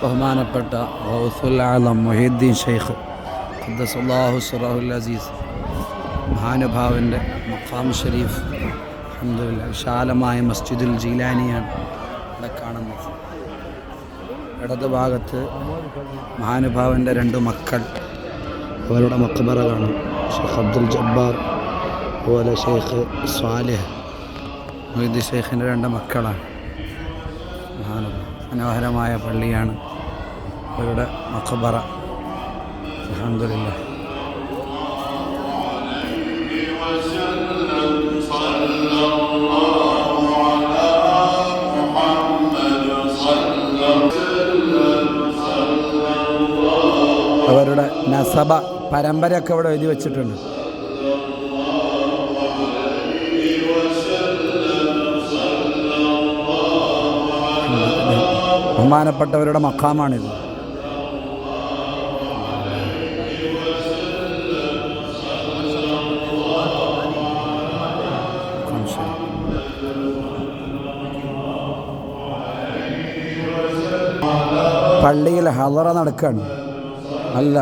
ബഹുമാനപ്പെട്ട റൗസുല്ലാലം മൊഹീദ്ദീൻ ഷെയ്ഖ് ഖദ്ദസുല്ലാഹു സുറാഹുൽ അസീസ് മഹാനുഭാവന്റെ മഖാം ഷെരീഫ് അഹമ്മദില്ല വിശാലമായ മസ്ജിദുൽ ജീലാനിയാണ് ഇവിടെ കാണുന്നത്. ഇടതുഭാഗത്ത് മഹാനുഭാവന്റെ രണ്ട് മക്കൾ അവരുടെ മക്കബറ കാണും ഷെയ്ഖ് അബ്ദുൽ ജബ്ബാർ അതുപോലെ ഷെയ്ഖ് സ്വാലിഹ് മൊയ്ദി ഷെയ്ഖിന്റെ രണ്ട് മക്കളാണ്. മനോഹരമായ പള്ളിയാണ് അവരുടെ മഖബറ. അവരുടെ നസബ പരമ്പരയൊക്കെ ഇവിടെ എഴുതി വച്ചിട്ടുണ്ട്. ബഹുമാനപ്പെട്ടവരുടെ മക്കാമാണിത് പള്ളിയിൽ ഹദറ നടക്കാണ്. നല്ല